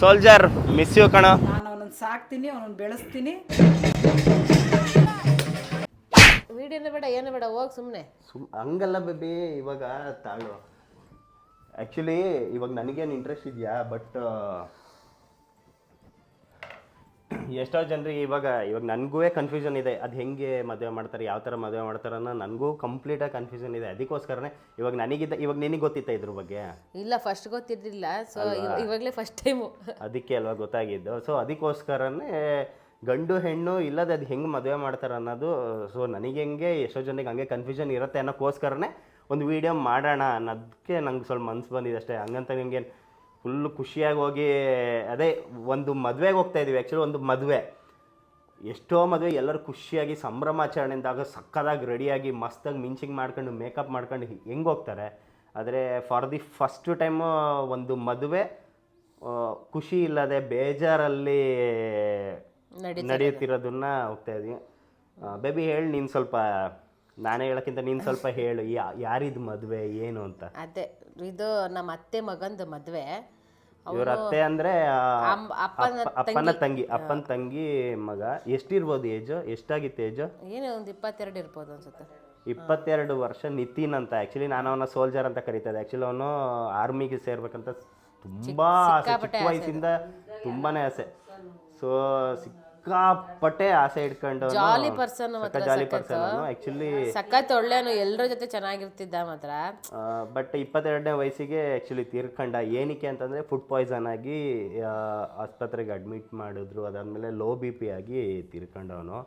Soldier miss you ಕಣ. ನಾನು ಅವನನ್ನು ಸಾಕ್ತೀನಿ ಅವನನ್ನು ಬೆಳೆಸ್ತೀನಿ. ವಿಡಿಯೋನೇ ಬೇಡ ಏನು ಬೇಡ ಹೋಗಿ ಸುಮ್ಮನೆ ಸುಮ್ ಹಂಗಲ್ಲ ಬೇಬಿ ಇವಾಗ ತಾಳು. ಆ್ಯಕ್ಚುಲಿ ಇವಾಗ ನನಗೇನು ಇಂಟ್ರೆಸ್ಟ್ ಇದೆಯಾ? ಬಟ್ ಎಷ್ಟೋ ಜನರಿಗೆ ಇವಾಗ ಇವಾಗ ನನಗೂ ಕನ್ಫ್ಯೂಷನ್ ಇದೆ. ಅದು ಹೆಂಗೆ ಮದುವೆ ಮಾಡ್ತಾರೆ ಯಾವ ಥರ ಮದುವೆ ಮಾಡ್ತಾರೆ ಅನ್ನೋ ನನಗೂ ಕಂಪ್ಲೀಟಾಗಿ ಕನ್ಫ್ಯೂಷನ್ ಇದೆ. ಅದಕ್ಕೋಸ್ಕರನೇ ಇವಾಗ ನನಗಿದ್ದ ಇವಾಗ ನಿನಗೆ ಗೊತ್ತಿತ್ತ ಇದ್ರ ಬಗ್ಗೆ? ಇಲ್ಲ ಫಸ್ಟ್ ಗೊತ್ತಿರಲಿಲ್ಲ. ಸೊ ಇವಾಗಲೇ ಫಸ್ಟ್ ಟೈಮು ಅದಕ್ಕೆ ಅಲ್ವಾ ಗೊತ್ತಾಗಿದ್ದು. ಸೊ ಅದಕ್ಕೋಸ್ಕರನೇ ಗಂಡು ಹೆಣ್ಣು ಇಲ್ಲದೆ ಅದು ಹೆಂಗೆ ಮದುವೆ ಮಾಡ್ತಾರೆ ಅನ್ನೋದು ಸೊ ನನಗೆ ಹೆಂಗೆ ಎಷ್ಟೋ ಜನಕ್ಕೆ ಹಂಗೆ ಕನ್ಫ್ಯೂಷನ್ ಇರುತ್ತೆ ಅನ್ನೋಕ್ಕೋಸ್ಕರನೇ ಒಂದು ವೀಡಿಯೋ ಮಾಡೋಣ ಅನ್ನೋದಕ್ಕೆ ನಂಗೆ ಸ್ವಲ್ಪ ಮನ್ಸು ಬಂದಿದೆ ಅಷ್ಟೇ. ಹಂಗಂತ ನಿಮಗೆ ಫುಲ್ ಖುಷಿಯಾಗಿ ಹೋಗಿ ಅದೇ ಒಂದು ಮದುವೆಗೆ ಹೋಗ್ತಾ ಇದ್ದೀವಿ ಆ್ಯಕ್ಚುಲಿ ಒಂದು ಮದುವೆ. ಎಷ್ಟೋ ಮದುವೆ ಎಲ್ಲರೂ ಖುಷಿಯಾಗಿ ಸಂಭ್ರಮಾಚರಣೆಯಿಂದಾಗ ಸಕ್ಕದಾಗಿ ರೆಡಿಯಾಗಿ ಮಸ್ತಾಗಿ ಮಿಂಚಿಂಗ್ ಮಾಡ್ಕೊಂಡು ಮೇಕಪ್ ಮಾಡ್ಕೊಂಡು ಹೆಂಗೆ ಹೋಗ್ತಾರೆ? ಆದರೆ ಫಾರ್ ದಿ ಫಸ್ಟ್ ಟೈಮು ಒಂದು ಮದುವೆ ಖುಷಿ ಇಲ್ಲದೆ ಬೇಜಾರಲ್ಲಿ ನಡೆಯುತ್ತಿರೋದನ್ನ ಹೋಗ್ತಾ ಇದೀವಿ. ಬೇಬಿ ಹೇಳಿ ನೀನು ಸ್ವಲ್ಪ ನಾನೇ ಹೇಳೋಕ್ಕಿಂತ ನೀನು ಸ್ವಲ್ಪ ಹೇಳು ಯಾ ಯಾರಿದು ಮದುವೆ ಏನು ಅಂತ? ಅದೇ ಇದು ನಮ್ಮ ಅತ್ತೆ ಮಗಂದು ಮದುವೆ. ಇವ್ರ ಅತ್ತೆ ಅಂದ್ರೆ ಅಪ್ಪನ ತಂಗಿ. ಅಪ್ಪನ ತಂಗಿ ಮಗ. ಎಷ್ಟಿರ್ಬೋದು ಏಜು? ಎಷ್ಟಾಗಿತ್ತು ಏಜು? ಏನು ಒಂದು ಇಪ್ಪತ್ತೆರಡು ಇರ್ಬೋದು ಅನ್ಸುತ್ತೆ. ಇಪ್ಪತ್ತೆರಡು ವರ್ಷ ನಿತಿನ್ ಅಂತ. ಆಕ್ಚುಲಿ ನಾನು ಅವನ ಸೋಲ್ಜರ್ ಅಂತ ಕರೀತದೆ ಆಕ್ಚುಲಿ ಅವನು ಆರ್ಮಿಗೆ ಸೇರ್ಬೇಕಂತ ತುಂಬಾ ಆಸೆ. ಚಿಕ್ಕ ವಯಸ್ಸಿಂದ ತುಂಬಾನೇ ಆಸೆ. ಸೊ ಸಿಕ್ಕಾಪಟ್ಟೆ ಆಸೆ ಇಟ್ಕೊಂಡು ಜಾಲಿ ಪರ್ಸನ್ ಮಾತ್ರ ಜಾಲಿ ಪರ್ಸನ್ ಆಕ್ಚುಲಿ ಸಖತ್ ಒಳ್ಳೆನು ಎಲ್ಲರ ಜೊತೆ ಚೆನ್ನಾಗಿರ್ತಿದ್ದ ಮಾತ್ರ. ಬಟ್ ಇಪ್ಪತ್ತೆರಡನೇ ವಯಸ್ಸಿಗೆ ಆಕ್ಚುಲಿ ತೀರ್ಕೊಂಡ ಏನಕ್ಕೆ ಅಂತಂದ್ರೆ ಫುಡ್ ಪಾಯ್ಸನ್ ಆಗಿ ಆಸ್ಪತ್ರೆಗೆ ಅಡ್ಮಿಟ್ ಮಾಡಿದ್ರು. ಅದಾದ್ಮೇಲೆ ಲೋ ಬಿ ಪಿ ಆಗಿ ತೀರ್ಕೊಂಡವನು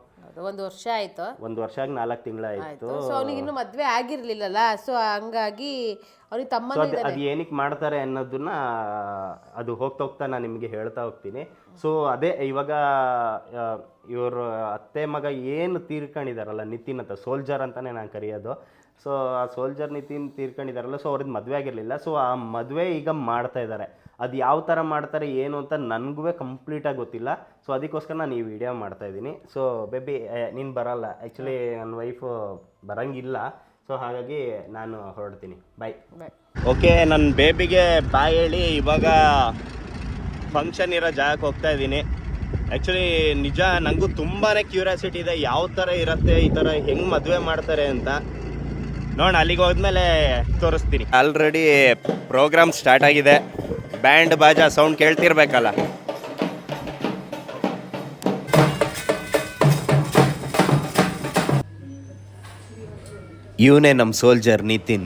ಒಂದು ವರ್ಷ ಆಯ್ತು. ಒಂದು ವರ್ಷ ಆಗಿ ನಾಲ್ಕು ತಿಂಗಳಾಯ್ತು ಸೊ ಅವನಿಗೆ ಇನ್ನು ಮದ್ವೆ ಆಗಿರ್ಲಿಲ್ಲಲ್ಲ. ಸೊ ಹಂಗಾಗಿ ಅವ್ರಿಗೆ ತಮ್ಮ ಅದು ಅದು ಏನಕ್ಕೆ ಮಾಡ್ತಾರೆ ಅನ್ನೋದನ್ನ ಅದು ಹೋಗ್ತಾ ಹೋಗ್ತಾ ನಾನು ನಿಮಗೆ ಹೇಳ್ತಾ ಹೋಗ್ತೀನಿ. ಸೊ ಅದೇ ಇವಾಗ ಇವರು ಅತ್ತೆ ಮಗ ಏನು ತೀರ್ಕೊಂಡಿದಾರಲ್ಲ ನಿತಿನ್ ಅಂತ ಸೋಲ್ಜರ್ ಅಂತಾನೆ ನಾನು ಕರೆಯೋದು. ಸೊ ಆ ಸೋಲ್ಜರ್ ನಿತಿನ್ ತೀರ್ಕೊಂಡಿದಾರಲ್ಲ ಸೊ ಅವ್ರದ್ದು ಮದುವೆ ಆಗಿರಲಿಲ್ಲ. ಸೊ ಆ ಮದುವೆ ಈಗ ಮಾಡ್ತಾ ಇದ್ದಾರೆ ಅದು ಯಾವ ಥರ ಮಾಡ್ತಾರೆ ಏನು ಅಂತ ನನಗೂ ಕಂಪ್ಲೀಟಾಗಿ ಗೊತ್ತಿಲ್ಲ. ಸೊ ಅದಕ್ಕೋಸ್ಕರ ನಾನು ಈ ವಿಡಿಯೋ ಮಾಡ್ತಾ ಇದ್ದೀನಿ. ಸೊ ಬೇಬಿ ನೀನು ಬರಲ್ಲ. ಆ್ಯಕ್ಚುಲಿ ನನ್ನ ವೈಫು ಬರಂಗಿಲ್ಲ. ಸೊ ಹಾಗಾಗಿ ನಾನು ಹೊರಡ್ತೀನಿ. ಬಾಯ್ Bye. ಓಕೆ ನನ್ನ ಬೇಬಿಗೆ ಬಾಯ್ ಹೇಳಿ. ಇವಾಗ ಫಂಕ್ಷನ್ ಇರೋ ಜಾಗಕ್ಕೆ ಹೋಗ್ತಾ ಇದ್ದೀನಿ. ಆ್ಯಕ್ಚುಲಿ ನಿಜ ನನಗೂ ತುಂಬಾ ಕ್ಯೂರಿಯಾಸಿಟಿ ಇದೆ, ಯಾವ ಥರ ಇರುತ್ತೆ, ಈ ಥರ ಹೆಂಗೆ ಮದುವೆ ಮಾಡ್ತಾರೆ ಅಂತ. ನೋಡಿ ಅಲ್ಲಿಗೆ ಹೋದ್ಮೇಲೆ ತೋರಿಸ್ತೀನಿ. ಆಲ್ರೆಡಿ ಪ್ರೋಗ್ರಾಮ್ ಸ್ಟಾರ್ಟ್ ಆಗಿದೆ. ಬ್ಯಾಂಡ್ ಬಾಜಾ ಸೌಂಡ್ ಕೇಳ್ತಿರ್ಬೇಕಲ್ಲ. ಇವನೇ ನಮ್ಮ ಸೋಲ್ಜರ್ ನಿತಿನ್.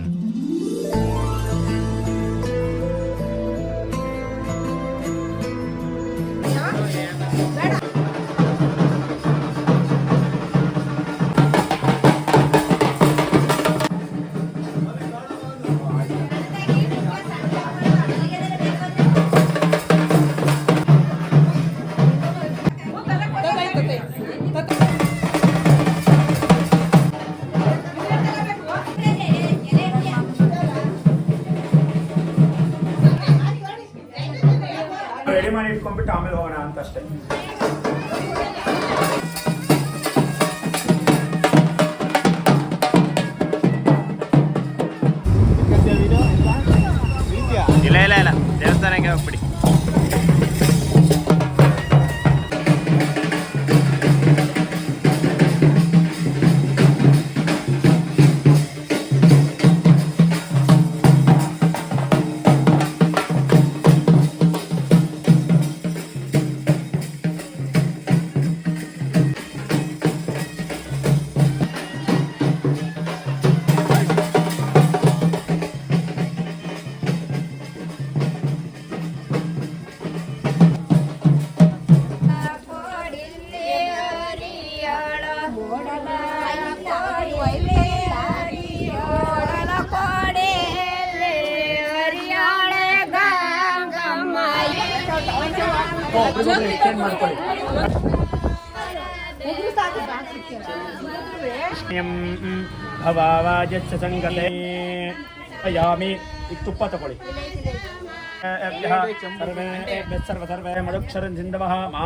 ಸಂಗತೆ ಅಯಾಮಿ ಈಗ ತುಪ್ಪ ತಗೊಳ್ಳಿ ಸರ್ವೇ ಸರ್ವ ಸರ್ವೇ ಮಾ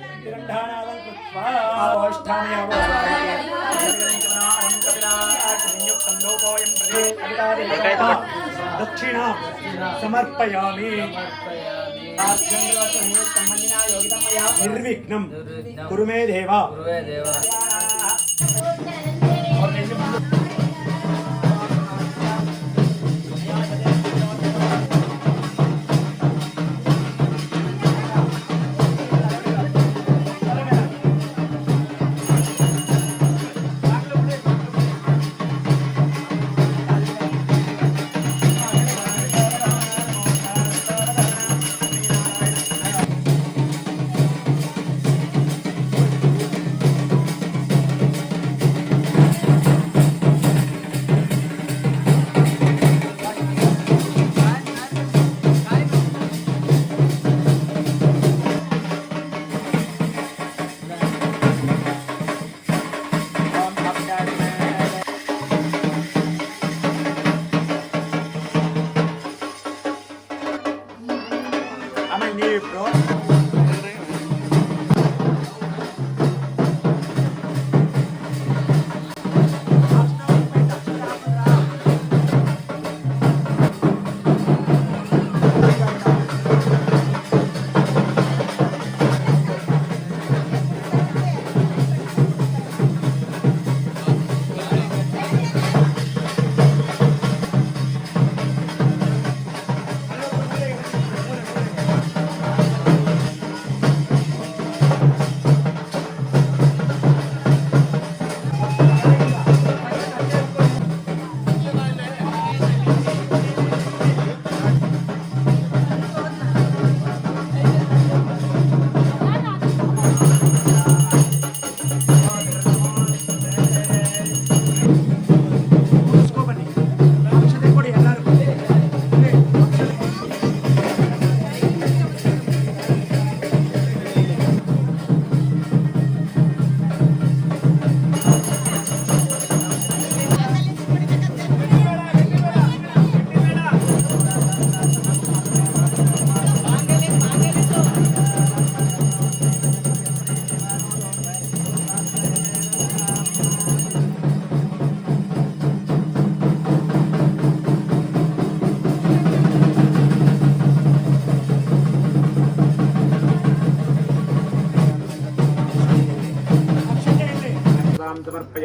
दक्षिणा समर्पयामि निर्विघ्नं कुरु मे देव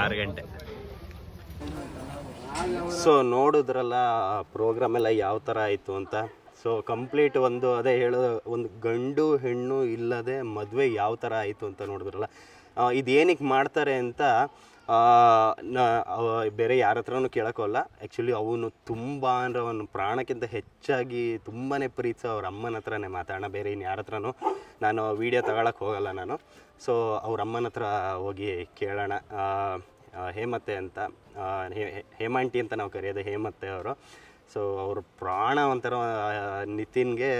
ಆರು ಗಂಟೆ. ಸೊ ನೋಡಿದ್ರಲ್ಲ ಪ್ರೋಗ್ರಾಮ್ ಎಲ್ಲ ಯಾವ ಥರ ಆಯಿತು ಅಂತ. ಸೊ ಕಂಪ್ಲೀಟ್ ಒಂದು ಅದೇ ಹೇಳೋ ಒಂದು ಗಂಡು ಹೆಣ್ಣು ಇಲ್ಲದೆ ಮದುವೆ ಯಾವ ಥರ ಆಯಿತು ಅಂತ ನೋಡಿದ್ರಲ್ಲ. ಇದೇನಕ್ಕೆ ಮಾಡ್ತಾರೆ ಅಂತ ಬೇರೆ ಯಾರ ಹತ್ರನೂ ಕೇಳೋಕ್ಕಲ್ಲ. ಆ್ಯಕ್ಚುಲಿ ಅವನು ತುಂಬ ಅಂದರೆ ಅವನು ಪ್ರಾಣಕ್ಕಿಂತ ಹೆಚ್ಚಾಗಿ ತುಂಬಾ ಪ್ರೀತಿಸ ಅವ್ರ ಅಮ್ಮನ ಹತ್ರನೇ ಮಾತಾಡೋಣ. ಬೇರೆ ಇನ್ನು ಯಾರ ಹತ್ರನೂ ನಾನು ವೀಡಿಯೋ ತಗೊಳಕ್ಕೆ ಹೋಗಲ್ಲ ನಾನು. ಸೊ ಅವ್ರ ಅಮ್ಮನ ಹತ್ರ ಹೋಗಿ ಕೇಳೋಣ. ಹೇಮತ್ತೆ ಅಂತ ಹೇಮಾಂಟಿ ಅಂತ ನಾವು ಕರೆಯೋದು ಹೇಮತ್ತೆ ಅವರು. ಸೊ ಅವರು ಪ್ರಾಣ ಒಂಥರ ನಿತಿನ್ಗೆ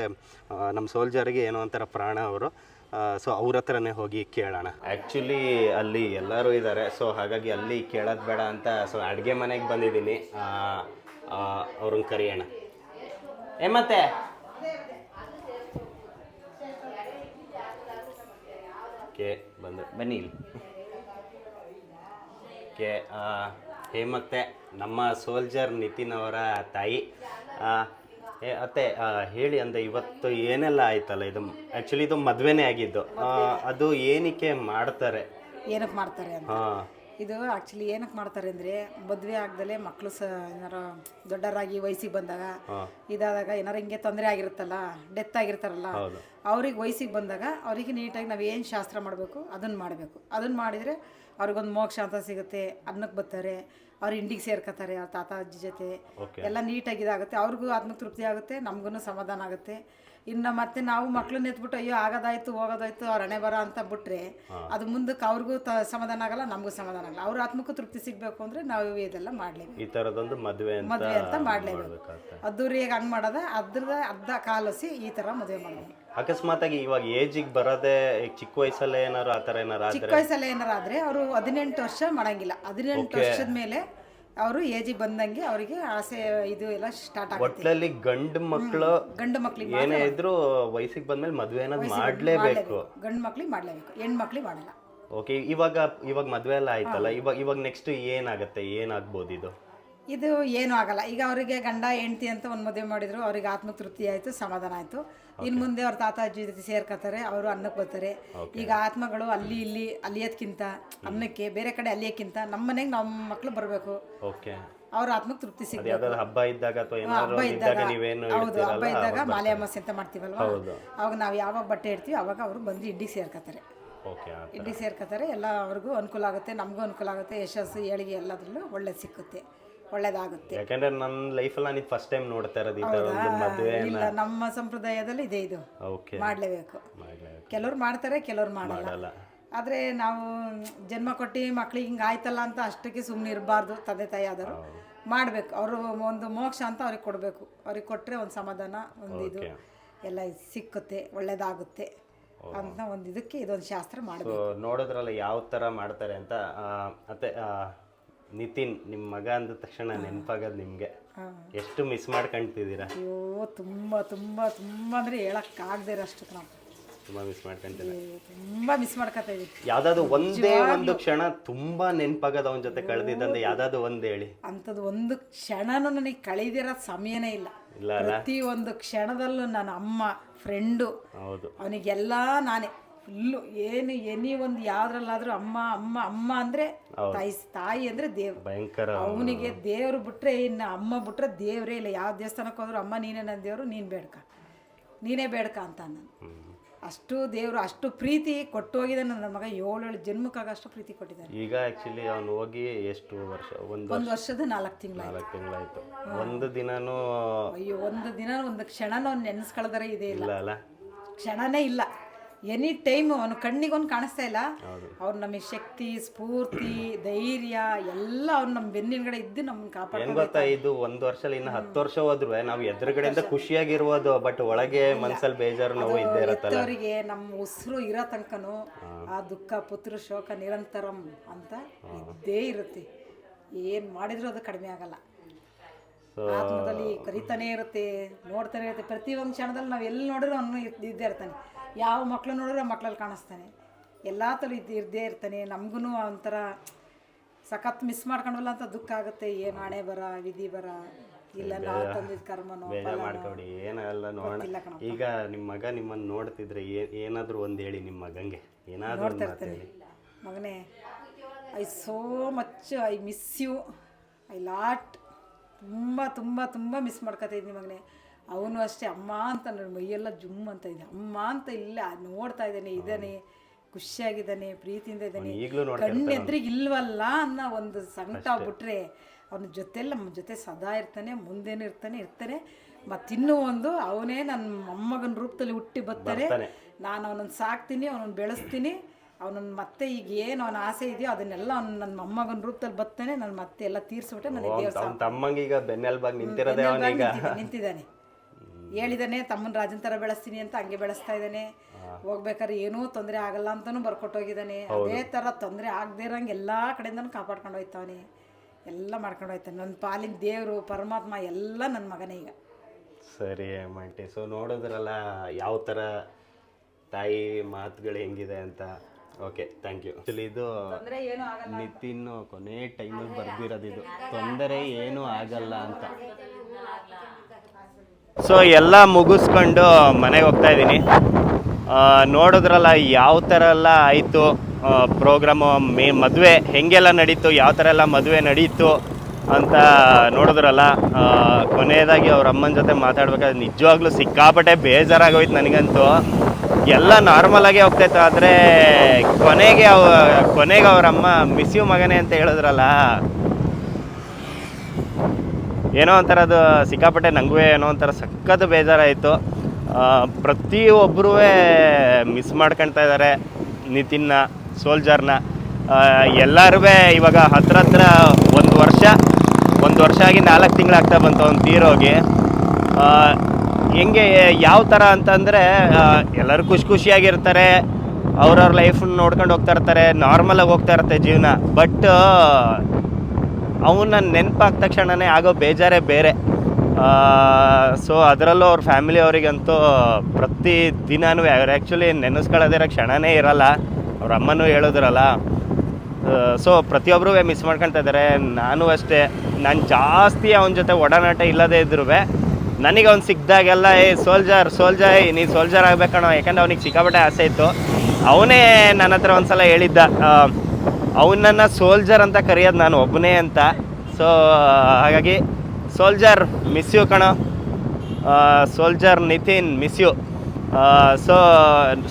ನಮ್ಮ ಸೋಲ್ಜರ್ಗೆ ಏನೋ ಒಂಥರ ಪ್ರಾಣ ಅವರು. ಸೊ ಅವ್ರ ಹತ್ರನೇ ಹೋಗಿ ಕೇಳೋಣ. ಆ್ಯಕ್ಚುಲಿ ಅಲ್ಲಿ ಎಲ್ಲರೂ ಇದ್ದಾರೆ ಸೊ ಹಾಗಾಗಿ ಅಲ್ಲಿ ಕೇಳೋದು ಬೇಡ ಅಂತ ಸೊ ಅಡುಗೆ ಮನೆಗೆ ಬಂದಿದ್ದೀನಿ. ಅವ್ರನ್ನ ಕರೆಯೋಣ. ಏ, ಮತ್ತೆ? ಕೆ ಬಂದು ಬನ್ನಿ ಇಲ್ಲಿ. ಹೇ ಹೇಮತ್ತೆ ನಮ್ಮ ಸೋಲ್ಜರ್ ನಿತಿನ್ ಅವರ ತಾಯಿ. ಅತ್ತೆ ಹೇಳಿ ಅಂದ್ರೆ ಇವತ್ತು ಏನೆಲ್ಲ ಆಯ್ತಲ್ಲ ಇದು ಆ್ಯಕ್ಚುಲಿ ಇದು ಮದುವೆನೇ ಆಗಿದ್ದು. ಅದು ಏನಕ್ಕೆ ಮಾಡ್ತಾರೆ? ಏನಕ್ಕೆ ಮಾಡ್ತಾರೆ ಅಂತ? ಹಾಂ. ಇದು ಆ್ಯಕ್ಚುಲಿ ಏನಕ್ಕೆ ಮಾಡ್ತಾರೆ ಅಂದರೆ ಮದುವೆ ಆಗ್ದಲೆ ಮಕ್ಕಳು ಸ ಏನಾರ ದೊಡ್ಡರಾಗಿ ವಯಸ್ಸಿಗೆ ಬಂದಾಗ ಇದಾದಾಗ ಏನಾರ ಹಿಂಗೆ ತೊಂದರೆ ಆಗಿರುತ್ತಲ್ಲ ಡೆತ್ ಆಗಿರ್ತಾರಲ್ಲ. ಅವ್ರಿಗೆ ವಯಸ್ಸಿಗೆ ಬಂದಾಗ ಅವರಿಗೆ ನೀಟಾಗಿ ನಾವು ಏನು ಶಾಸ್ತ್ರ ಮಾಡಬೇಕು ಅದನ್ನು ಮಾಡಬೇಕು. ಅದನ್ನು ಮಾಡಿದರೆ ಅವ್ರಿಗೊಂದು ಮೋಕ್ಷ ಅಂತ ಸಿಗುತ್ತೆ ಅನ್ನಕ್ಕೆ ಬರ್ತಾರೆ. ಅವ್ರು ಇಂಡಿಗೆ ಸೇರ್ಕೊತಾರೆ ಅವ್ರ ತಾತ ಅಜ್ಜಿ ಜೊತೆ. ಎಲ್ಲ ನೀಟಾಗಿ ಇದಾಗುತ್ತೆ ಅವ್ರಿಗೂ ಆತ್ಮಕ್ಕೆ ತೃಪ್ತಿ ಆಗುತ್ತೆ ನಮಗೂ ಸಮಾಧಾನ ಆಗುತ್ತೆ. ಇನ್ನು ಮತ್ತೆ ನಾವು ಮಕ್ಳನ್ನ ಎತ್ಬಿಟ್ಟು ಅಯ್ಯೋ ಆಗೋದಾಯ್ತು ಹೋಗೋದಾಯ್ತು ಅವ್ರ ಹಣೆ ಬರ ಅಂತ ಬಿಟ್ರೆ ಅದು ಮುಂದಕ್ಕೆ ಅವ್ರಿಗೂ ಸಮಾಧಾನ ಆಗಲ್ಲ ನಮಗೂ ಸಮಾಧಾನ ಆಗಲ್ಲ. ಅವ್ರ ಆತ್ಮಕ್ಕೂ ತೃಪ್ತಿ ಸಿಗಬೇಕು ಅಂದರೆ ನಾವು ಇದೆಲ್ಲ ಮಾಡಲೇಬೇಕು. ಈ ಥರದೊಂದು ಮದುವೆ ಮದುವೆ ಅಂತ ಮಾಡಲೇಬೇಕು. ಅದ್ದೂರಿಯಾಗಿ ಹಂಗೆ ಮಾಡೋದ ಅದ್ರದ ಅರ್ಧ ಕಾಲಸಿ ಈ ಥರ ಮದುವೆ ಮಾಡಬೇಕು. ಅಕಸ್ಮಾತಾಗಿ ಇವಾಗ ಏಜಿಗೆ ಬರೋದೇ ಈಗ ಚಿಕ್ಕ ವಯಸ್ಸಲ್ಲೇ ಏನಾರು ಆ ಥರ ಏನಾರು ಚಿಕ್ಕ ವಯಸ್ಸಲ್ಲೇ ವಯಸ್ಸಲ್ಲಿ ಏನಾರ ಆದರೆ ಅವರು ಹದಿನೆಂಟು ವರ್ಷ ಮಾಡಂಗಿಲ್ಲ. ಹದಿನೆಂಟು ವರ್ಷದ ಮೇಲೆ ಅವರು ಏಜಿಗೆ ಬಂದಂಗೆ ಅವರಿಗೆ ಆಸೆ ಇದು ಎಲ್ಲ ಸ್ಟಾರ್ಟ್ ಆಗುತ್ತೆ. ಒಟ್ಲಲ್ಲಿ ಗಂಡು ಮಕ್ಕಳು ಗಂಡು ಮಕ್ಳಿಗೆ ಏನೇ ಇದ್ರು ವಯಸ್ಸಿಗೆ ಬಂದ್ಮೇಲೆ ಮದುವೆ ಅನ್ನೋದು ಮಾಡಲೇಬೇಕು. ಗಂಡು ಮಕ್ಳಿಗೆ ಮಾಡಲೇಬೇಕು. ಹೆಣ್ಣು ಮಕ್ಳಿಗೆ ಮಾಡಲ್ಲ. ಓಕೆ ಇವಾಗ ಇವಾಗ ಮದುವೆ ಎಲ್ಲ ಆಯ್ತಲ್ಲ? ಇವಾಗ ಇವಾಗ ನೆಕ್ಸ್ಟ್ ಏನಾಗುತ್ತೆ? ಏನಾಗ್ಬೋದು ಇದು? ಇದು ಏನೂ ಆಗಲ್ಲ. ಈಗ ಅವರಿಗೆ ಗಂಡ ಹೆಂಡತಿ ಅಂತ ಒಂದು ಮದುವೆ ಮಾಡಿದ್ರು ಅವ್ರಿಗೆ ಆತ್ಮತೃಪ್ತಿ ಆಯಿತು ಸಮಾಧಾನ ಆಯಿತು. ಇನ್ನು ಮುಂದೆ ಅವ್ರ ತಾತ ಅಜ್ಜಿ ಜೊತೆ ಸೇರ್ಕೋತಾರೆ ಅವರು ಅನ್ನಕ್ಕೆ ಬರ್ತಾರೆ. ಈಗ ಆತ್ಮಗಳು ಅಲ್ಲಿ ಇಲ್ಲಿ ಅಲಿಯೋದ್ಕಿಂತ ಅನ್ನಕ್ಕೆ ಬೇರೆ ಕಡೆ ಅಲಿಯೋಕ್ಕಿಂತ ನಮ್ಮ ಮನೆಗೆ ನಮ್ಮ ಮಕ್ಳು ಬರಬೇಕು. ಓಕೆ ಅವ್ರ ಆತ್ಮಕ್ಕೆ ತೃಪ್ತಿ ಸಿಗ್ತದೆ ಹಬ್ಬ ಇದ್ದಾಗ ಹಬ್ಬ ಇದ್ದಾಗ ಹೌದು ಹಬ್ಬ ಇದ್ದಾಗ ಮಾಲೆ ಅಮಾಸೆ ಅಂತ ಮಾಡ್ತೀವಲ್ವಾ. ಅವಾಗ ನಾವು ಯಾವಾಗ ಬಟ್ಟೆ ಇಡ್ತೀವಿ ಅವಾಗ ಅವರು ಬಂದು ಇಂಡಿಗೆ ಸೇರ್ಕೊತಾರೆ ಸೇರ್ಕೊತಾರೆ ಸೇರ್ಕೋತಾರೆ ಎಲ್ಲ ಅವ್ರಿಗೂ ಅನುಕೂಲ ಆಗುತ್ತೆ ನಮಗೂ ಅನುಕೂಲ ಆಗುತ್ತೆ ಯಶಸ್ಸು ಏಳಿಗೆ ಎಲ್ಲದರಲ್ಲೂ ಒಳ್ಳೆ ಸಿಕ್ಕುತ್ತೆ. ಒಳ್ಳೇದಾಗುತ್ತೆ. ಯಾಕಂದ್ರೆ ನನ್ನ ಲೈಫಲ್ಲಿ ನಾನು ಇದು ಫಸ್ಟ್ ಟೈಮ್ ನೋಡ್ತಾ ಇರೋದು ಈ ಥರ ಒಂದು ಮದುವೆ ಇಲ್ಲ ನಮ್ಮ ಸಂಪ್ರದಾಯದಲ್ಲಿ ಇದೆ ಇದು. ಓಕೆ ಮಾಡಲೇಬೇಕು. ಕೆಲವ್ರು ಮಾಡ್ತಾರೆ ಕೆಲವ್ರು ಮಾಡಲ್ಲ. ಮಾಡಲ್ಲ. ಆದರೆ ನಾವು ಜನ್ಮ ಕೊಟ್ಟು ಮಕ್ಳಿಗೆ ಹಿಂಗೆ ಆಯ್ತಲ್ಲ ಅಂತ ಅಷ್ಟಕ್ಕೆ ಸುಮ್ಮನೆ ಇರಬಾರ್ದು ತಂದೆ ತಾಯಿ ಆದರು ಮಾಡಬೇಕು. ಅವರು ಒಂದು ಮೋಕ್ಷ ಅಂತ ಅವ್ರಿಗೆ ಕೊಡಬೇಕು. ಅವ್ರಿಗೆ ಕೊಟ್ಟರೆ ಒಂದು ಸಮಾಧಾನ ಒಂದು ಇದು. ಎಲ್ಲ ಸಿಕ್ಕುತ್ತೆ ಒಳ್ಳೇದಾಗುತ್ತೆ ಅಂತ ಒಂದು ಇದಕ್ಕೆ ಇದೊಂದು ಶಾಸ್ತ್ರ ಸೊ ಮಾಡಬೇಕು. ನೋಡಿದ್ರಲ್ಲ ಯಾವ ಥರ ಮಾಡ್ತಾರೆ ಅಂತ ಆ, ನಿತಿನ್ ನಿಮ್ಮ ಮಗ ಅಂದ ತಕ್ಷಣ ನೆನಪಾಗೋದು ನಿಮಗೆ. ಎಷ್ಟು ಮಿಸ್ ಮಾಡ್ಕೊಂತಿದ್ದೀರಾ ಅಯ್ಯೋ ತುಂಬ ತುಂಬ ತುಂಬ ಅಂದರೆ ಹೇಳೋಕ್ಕಾಗದೇ ಇರೋಷ್ಟು ನಾವು. ತುಂಬ ಮಿಸ್ ಮಾಡ್ಕೊಂತೀನಿ ತುಂಬ ಮಿಸ್ ಮಾಡ್ಕೊತಾ ಇದ್ದೀವಿ. ಯಾವ್ದಾದ್ರು ಒಂದೇ ಒಂದು ಕ್ಷಣ ತುಂಬಾ ನೆನಪಾಗದ ಅವನ ಜೊತೆ ಕಳೆದಿದ್ದಂತೆ ಯಾವ್ದಾದ್ರು ಒಂದ್ ಹೇಳಿ. ಅಂಥದ್ದು ಒಂದು ಕ್ಷಣನೂ ನನಗೆ ಕಳೆದಿರೋ ಸಮಯನೇ ಇಲ್ಲ. ಇಲ್ಲ ಅಲ್ಲ? ಪ್ರತಿ ಒಂದು ಕ್ಷಣದಲ್ಲೂ ನನ್ನ ಅಮ್ಮ ಫ್ರೆಂಡು ಹೌದು. ಅವನಿಗೆಲ್ಲ ನಾನೇ. ಫುಲ್ಲು ಏನು ಎನಿ ಒಂದು ಯಾವ್ದ್ರಲ್ಲಾದ್ರೂ ಅಮ್ಮ ಅಮ್ಮ ಅಮ್ಮ ಅಂದ್ರೆ ತಾಯಿ ತಾಯಿ ಅಂದ್ರೆ ದೇವ್ರು. ಭಯಂಕರ ಅವನಿಗೆ ದೇವ್ರು ಬಿಟ್ರೆ ಇನ್ನು ಅಮ್ಮ ಬಿಟ್ರೆ ದೇವರೇ ಇಲ್ಲ. ಯಾವ ದೇವಸ್ಥಾನಕ್ಕೆ ಹೋದ್ರು ಅಮ್ಮ ನೀನೇ ನನ್ನ ದೇವರು ನೀನು ಬೇಡ್ಕ. ನೀನೇ ಬೇಡ್ಕ ಅಂತ ನಾನು ಅಷ್ಟು ದೇವರು ಅಷ್ಟು ಪ್ರೀತಿ ಕೊಟ್ಟೋಗಿದೆ ನನ್ನ ಮಗ. ಏಳೇಳು ಜನ್ಮಕ್ಕಾಗಷ್ಟು ಪ್ರೀತಿ ಕೊಟ್ಟಿದ್ದಾನೆ. ಈಗ ಆಕ್ಚುಲಿ ಅವನು ಹೋಗಿ ಎಷ್ಟು ವರ್ಷ? ಒಂದು ಒಂದು ವರ್ಷದ ನಾಲ್ಕು ತಿಂಗಳು ನಾಲ್ಕು ತಿಂಗಳಾಯ್ತು. ಒಂದು ದಿನನೂ ಅಯ್ಯೋ ಒಂದು ದಿನ ಒಂದು ಕ್ಷಣನೂ ಅವ್ನು ನೆನೆಸ್ಕೊಳ್ಳೋದರೆ ಇದೇ ಇಲ್ಲ. ಇಲ್ಲ ಅಲ್ಲ? ಕ್ಷಣನೇ ಇಲ್ಲ. ಎನಿ ಟೈಮ್ ಅವನು ಕಣ್ಣಿಗೊಂದು ಕಾಣಿಸ್ತಾ ಇಲ್ಲ. ಅವ್ರು ನಮಗೆ ಶಕ್ತಿ ಸ್ಫೂರ್ತಿ ಧೈರ್ಯ ಎಲ್ಲ ಅವ್ರು ನಮ್ಮ ಬೆನ್ನಿನಗಡೆ ಇದ್ದು ನಮ್ಮನ್ನ ಕಾಪಾಡ್ತಾ ಗೊತ್ತಾ ಇದು ಒಂದ್ ವರ್ಷ ಅಲ್ಲ ಇನ್ನು ಹತ್ತು ವರ್ಷ ಹೋದ್ರೆ ನಾವು ಎದುರುಗಡೆಯಿಂದ ಖುಷಿಯಾಗಿರ್ಬೋದು ಬಟ್ ಒಳಗೆ ಮನ್ಸಲ್ಲಿ ಬೇಜಾರು ನೋವು ಇದ್ದೇ ಇರತ್ತಲ್ಲ. ಹೆತ್ತವರಿಗೆ ನಮ್ಮ ಉಸಿರು ಇರೋ ತನಕನೂ ಆ ದುಃಖ ಪುತ್ರ ಶೋಕ ನಿರಂತರಂ ಅಂತ ಇದ್ದೇ ಇರುತ್ತೆ. ಏನು ಮಾಡಿದ್ರು ಅದು ಕಡಿಮೆ ಆಗಲ್ಲ. ಆತ್ಮದಲ್ಲಿ ಕರಿತಾನೆ ಇರುತ್ತೆ ನೋಡ್ತಾನೆ ಇರುತ್ತೆ. ಪ್ರತಿ ಒಂದು ಕ್ಷಣದಲ್ಲಿ ನಾವು ಎಲ್ಲಿ ನೋಡಿದ್ರು ಅವನು ಇದ್ದೇ ಇರ್ತಾನೆ. ಯಾವ ಮಕ್ಳು ನೋಡಿದ್ರೆ ಆ ಮಕ್ಳಲ್ಲಿ ಕಾಣಿಸ್ತಾನೆ. ಎಲ್ಲ ಥರ ಇದ್ದು ಇದ್ದೇ ಇರ್ತಾನೆ. ನಮಗೂ ಒಂಥರ ಸಖತ್ ಮಿಸ್ ಮಾಡ್ಕೊಂಡಲ್ಲ ಅಂತ ದುಃಖ ಆಗುತ್ತೆ. ಏನು ಹಣೆ ಬರ ವಿಧಿ ಬರ ಇಲ್ಲ ನಾವು ತಂದಿದ್ದ ಕರ್ಮನೋ ಮಾಡ್ಕೊಡಿ ಏನಲ್ಲ ನೋಡೋಣ. ಈಗ ನಿಮ್ಮ ಮಗ ನಿಮ್ಮನ್ನ ನೋಡ್ತಿದ್ರೆ ಏನಾದರೂ ಏನಾದ್ರೂ ಒಂದ್ ಹೇಳಿ ನಿಮ್ಮ ಮಗಂಗೆ. ಏನಾದರೂ ನೋಡ್ತಾ ಇರ್ತಾನೆ ಮಗನೇ I so much I miss you I lot ತುಂಬ ತುಂಬ ತುಂಬ ಮಿಸ್ ಮಾಡ್ಕೊತಾ ಇದ್ದೀನಿ ಮಗನೇ. ಅವನು ಅಷ್ಟೇ ಅಮ್ಮ ಅಂತ ನನ್ನ ಮೈಯೆಲ್ಲ ಜುಮ್ ಅಂತ ಇದೆ. ಅಮ್ಮ ಅಂತ ಇಲ್ಲ ನೋಡ್ತಾ ಇದ್ದಾನೆ ಇದ್ದಾನೆ ಖುಷಿಯಾಗಿದ್ದಾನೆ ಪ್ರೀತಿಯಿಂದ ಇದ್ದಾನೆ. ಈಗ್ಲೂ ಕಣ್ಣು ಎದುರಿಗೆ ಇಲ್ವಲ್ಲ ಅನ್ನೋ ಒಂದು ಸಂಕಟ ಬಿಟ್ರೆ ಅವನ ಜೊತೆಲ್ಲ ನಮ್ಮ ಜೊತೆ ಸದಾ ಇರ್ತಾನೆ ಮುಂದೇನು ಇರ್ತಾನೆ ಇರ್ತಾನೆ. ಮತ್ತಿನ್ನೂ ಒಂದು ಅವನೇ ನನ್ನ ಮೊಮ್ಮಗನ ರೂಪದಲ್ಲಿ ಹುಟ್ಟಿ ಬರ್ತಾರೆ. ನಾನು ಅವನನ್ನು ಸಾಕ್ತೀನಿ ಅವನನ್ನು ಬೆಳೆಸ್ತೀನಿ. ಅವನನ್ನು ಮತ್ತೆ ಈಗ ಏನು ಅವನ ಆಸೆ ಇದೆಯೋ ಅದನ್ನೆಲ್ಲ ಅವ್ನು ನನ್ನ ಮೊಮ್ಮಗನ ರೂಪದಲ್ಲಿ ಬರ್ತಾನೆ ನನ್ನ ಮತ್ತೆ ಎಲ್ಲ ತೀರ್ಸ್ಬಿಟ್ಟೆ ನನಗೆ ದೇವ್ರ ಅವ್ನ ತಮ್ಮಂಗೆ ಈಗ ಬೆನ್ನೆಲ್ಬಾಗ್ ನಿಂತಿರೋದೇ ಅವನೀಗ. ನಿಂತಿದ್ದಾನೆ. ನಿಂತಿದ್ದಾನೆ ಹೇಳಿದಾನೆ ತಮ್ಮನ ರಾಜನ್ ಥರ ಬೆಳೆಸ್ತೀನಿ ಅಂತ ಹಂಗೆ ಬೆಳೆಸ್ತಾ ಇದ್ದಾನೆ. ಹೋಗ್ಬೇಕಾದ್ರೆ ಏನೂ ತೊಂದರೆ ಆಗಲ್ಲ ಅಂತಾನು ಬರ್ಕೊಟ್ಟೋಗಿದ್ದಾನೆ. ಅದೇ ಥರ ತೊಂದರೆ ಆಗದೇ ಇರೋಂಗೆ ಎಲ್ಲ ಕಡೆಯಿಂದನೂ ಕಾಪಾಡ್ಕೊಂಡು ಹೋಯ್ತವನೆ. ಎಲ್ಲ ಮಾಡ್ಕೊಂಡು ಹೋಯ್ತಾನೆ. ನನ್ನ ಪಾಲಿನ ದೇವರು ಪರಮಾತ್ಮ ಎಲ್ಲ ನನ್ನ ಮಗನೇ ಈಗ. ಸರಿ ಮಂಟಿ ಸೊ ನೋಡಿದ್ರಲ್ಲ ಯಾವ ಥರ ತಾಯಿ ಮಾತುಗಳು ಹೆಂಗಿದೆ ಅಂತ. ಓಕೆ ಥ್ಯಾಂಕ್ ಯು ಆ್ಯಕ್ಚುಲಿ ಇದು ನಿತಿನ್ ಕೊನೆ ಟೈಮಲ್ಲಿ ಬರ್ದಿರೋದು ಇದು. ತೊಂದರೆ ಏನೂ ಆಗಲ್ಲ ಅಂತ. ಸೊ ಎಲ್ಲ ಮುಗಿಸ್ಕೊಂಡು ಮನೆಗೆ ಹೋಗ್ತಾ ಇದ್ದೀನಿ. ನೋಡಿದ್ರಲ್ಲ ಯಾವ ಥರ ಎಲ್ಲ ಆಯಿತು ಪ್ರೋಗ್ರಾಮು ಮೇ ಮದುವೆ ಹೆಂಗೆಲ್ಲ ನಡೀತು ಯಾವ ಥರ ಎಲ್ಲ ಮದುವೆ ನಡೀತು ಅಂತ ನೋಡಿದ್ರಲ್ಲ ಕೊನೆಯದಾಗಿ ಅವ್ರ ಅಮ್ಮನ ಜೊತೆ ಮಾತಾಡ್ಬೇಕಾದ್ರೆ ನಿಜವಾಗ್ಲೂ ಸಿಕ್ಕಾಪಟ್ಟೆ ಬೇಜಾರಾಗೋಯ್ತು ನನಗಂತೂ. ಎಲ್ಲ ನಾರ್ಮಲ್ ಆಗಿ ಹೋಗ್ತಾಯಿತ್ತು, ಆದರೆ ಕೊನೆಗೆ ಅವ, ಕೊನೆಗೆ ಅವರಮ್ಮ ಮಿಸ್ಯು ಮಗನೇ ಅಂತ ಹೇಳಿದ್ರಲ್ಲ. ಏನೋ ಒಂಥರ ಅದು ಸಿಕ್ಕಾಪಟ್ಟೆ ನನಗೂ ಏನೋ ಒಂಥರ ಸಖತ್ ಬೇಜಾರಾಯಿತು. ಪ್ರತಿಯೊಬ್ಬರೂ ಮಿಸ್ ಮಾಡ್ಕೊಳ್ತಾ ಇದ್ದಾರೆ, ನಿತಿನ್ನ ಸೋಲ್ಜರ್ನ ಎಲ್ಲರೂ ಇವಾಗ ಹತ್ರ ಹತ್ರ ಒಂದು ವರ್ಷ ಒಂದು ವರ್ಷ ಆಗಿ ನಾಲ್ಕು ತಿಂಗಳಾಗ್ತಾ ಬಂತು ಅವ್ನು ತೀರೋಗಿ ಹೆಂಗೆ. ಯಾವ ಥರ ಅಂತಂದರೆ ಎಲ್ಲರೂ ಖುಷಿ ಖುಷಿಯಾಗಿರ್ತಾರೆ, ಅವ್ರವ್ರ ಲೈಫ್ ನೋಡ್ಕೊಂಡು ಹೋಗ್ತಾ ಇರ್ತಾರೆ ನಾರ್ಮಲಾಗಿ ಹೋಗ್ತಾ ಇರುತ್ತೆ ಜೀವನ. ಬಟ್ ಅವನ್ನ ನೆನಪಾದ ತಕ್ಷಣವೇ ಆಗೋ ಬೇಜಾರೇ ಬೇರೆ. ಸೊ ಅದರಲ್ಲೂ ಅವ್ರ ಫ್ಯಾಮಿಲಿ ಅವರಿಗಂತೂ ಪ್ರತಿ ದಿನಾನೂ ಅವ್ರು ಆ್ಯಕ್ಚುಲಿ ನೆನೆಸ್ಕೊಳ್ಳೋದಿರೋ ಕ್ಷಣನೇ ಇರಲ್ಲ. ಅವ್ರ ಅಮ್ಮನೂ ಹೇಳಿದ್ರಲ್ಲ ಸೊ ಪ್ರತಿಯೊಬ್ಬರೂ ಮಿಸ್ ಮಾಡ್ಕೊಳ್ತಾ ಇದ್ದಾರೆ ನಾನು ಅಷ್ಟೇ. ನಾನು ಜಾಸ್ತಿ ಅವನ ಜೊತೆ ಒಡನಾಟ ಇಲ್ಲದೇ ಇದ್ರೂ ನನಗೆ ಅವ್ನು ಸಿಕ್ಕಿದಾಗೆಲ್ಲ ಏ ಸೋಲ್ಜರ್ ಸೋಲ್ಜರ್ ನೀನು ಸೋಲ್ಜರ್ ಆಗ್ಬೇಕಣೋ ಯಾಕಂದ್ರೆ ಅವನಿಗೆ ಸಿಕ್ಕಾಪಟ್ಟೆ ಆಸೆ ಇತ್ತು. ಅವನೇ ನನ್ನ ಹತ್ರ ಒಂದ್ಸಲ ಹೇಳಿದ್ದ ಅವನನ್ನು ಸೋಲ್ಜರ್ ಅಂತ ಕರೆಯೋದು ನಾನು ಒಬ್ಬನೇ ಅಂತ. ಸೊ ಹಾಗಾಗಿ ಸೋಲ್ಜರ್ ಮಿಸ್ ಯು ಕಣೋ. Soldier Nitin miss you so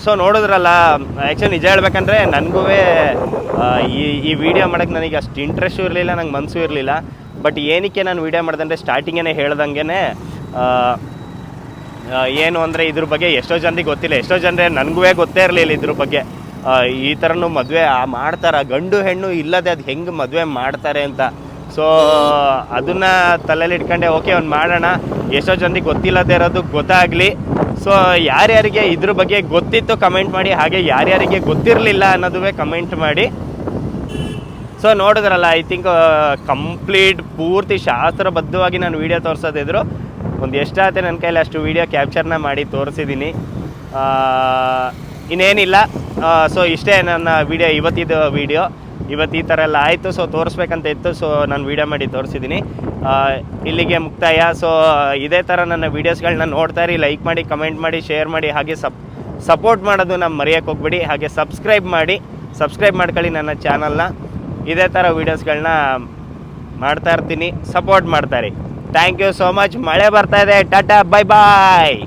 so ನೋಡಿದ್ರಲ್ಲ ಆ್ಯಕ್ಚುಲಿ ನಿಜ ಹೇಳ್ಬೇಕಂದ್ರೆ ನನಗೂ ಈ ಈ ವಿಡಿಯೋ ಮಾಡೋಕ್ಕೆ ನನಗೆ ಅಷ್ಟು ಇಂಟ್ರೆಸ್ಟು ಇರಲಿಲ್ಲ, ನಂಗೆ ಮನಸ್ಸು ಇರಲಿಲ್ಲ. ಬಟ್ ಏನಕ್ಕೆ ನಾನು ವಿಡಿಯೋ ಮಾಡ್ದಂದ್ರೆ ಸ್ಟಾರ್ಟಿಂಗೇ ಹೇಳ್ದಂಗೆ ಏನು ಅಂದರೆ ಇದ್ರ ಬಗ್ಗೆ ಎಷ್ಟೋ ಜನರಿಗೆ ಗೊತ್ತಿಲ್ಲ. ಎಷ್ಟೋ ಜನರೇ ನನಗೂ ಗೊತ್ತೇ ಇರಲಿಲ್ಲ ಇದ್ರ ಬಗ್ಗೆ. ಈ ಥರನೂ ಮದುವೆ ಮಾಡ್ತಾರ. ಗಂಡು ಹೆಣ್ಣು ಇಲ್ಲದೆ ಅದು ಹೆಂಗೆ ಮದುವೆ ಮಾಡ್ತಾರೆ ಅಂತ. ಸೊ ಅದನ್ನು ತಲೆಯಲ್ಲಿ ಇಟ್ಕೊಂಡೆ ಓಕೆ ಅವ್ನು ಮಾಡೋಣ. ಎಷ್ಟೋ ಜನರಿಗೆ ಗೊತ್ತಿಲ್ಲದೆ ಇರೋದು ಗೊತ್ತಾಗಲಿ. ಸೊ ಯಾರ್ಯಾರಿಗೆ ಇದ್ರ ಬಗ್ಗೆ ಗೊತ್ತಿತ್ತು ಕಮೆಂಟ್ ಮಾಡಿ, ಹಾಗೆ ಯಾರ್ಯಾರಿಗೆ ಗೊತ್ತಿರಲಿಲ್ಲ ಅನ್ನೋದುವೇ ಕಮೆಂಟ್ ಮಾಡಿ. ಸೊ ನೋಡಿದ್ರಲ್ಲ ಐ ಥಿಂಕ್ ಕಂಪ್ಲೀಟ್ ಪೂರ್ತಿ ಶಾಸ್ತ್ರಬದ್ಧವಾಗಿ ನಾನು ವೀಡಿಯೋ ತೋರಿಸೋದಿದ್ರು. ಒಂದು ಎಷ್ಟಾಗುತ್ತೆ ನನ್ನ ಕೈಲಿ ಅಷ್ಟು ವೀಡಿಯೋ ಕ್ಯಾಪ್ಚರ್ನ ಮಾಡಿ ತೋರಿಸಿದ್ದೀನಿ ಇನ್ನೇನಿಲ್ಲ. ಸೊ ಇಷ್ಟೇ ನನ್ನ ವೀಡಿಯೋ ಇವತ್ತಿದ್ದು ವೀಡಿಯೋ ಇವತ್ತು ಈ ಥರ ಎಲ್ಲ ಆಯಿತು ಸೊ ತೋರಿಸ್ಬೇಕಂತ ಇತ್ತು ಸೊ ನಾನು ವೀಡಿಯೋ ಮಾಡಿ ತೋರಿಸಿದ್ದೀನಿ ಇಲ್ಲಿಗೆ ಮುಕ್ತಾಯ. ಸೊ ಇದೇ ಥರ ನನ್ನ ವೀಡಿಯೋಸ್ಗಳನ್ನ ನೋಡ್ತಾ ಇರಿ ಲೈಕ್ ಮಾಡಿ ಕಮೆಂಟ್ ಮಾಡಿ ಶೇರ್ ಮಾಡಿ, ಹಾಗೆ ಸಪ್ ಸಪೋರ್ಟ್ ಮಾಡೋದು ನಾನು ಮರೆಯೋಕ್ಕೆ ಹೋಗ್ಬೇಡಿ. ಹಾಗೆ ಸಬ್ಸ್ಕ್ರೈಬ್ ಮಾಡಿ ಸಬ್ಸ್ಕ್ರೈಬ್ ಮಾಡ್ಕೊಳ್ಳಿ ನನ್ನ ಚಾನಲ್ನ ಇದೇ ಥರ ವೀಡಿಯೋಸ್ಗಳನ್ನ ಮಾಡ್ತಾ ಇರ್ತೀನಿ ಸಪೋರ್ಟ್ ಮಾಡ್ತಾರೆ ಥ್ಯಾಂಕ್ ಯು ಸೋ ಮಚ್ ಮಳೆ ಬರ್ತಾ ಇದೆ. Tata bye bye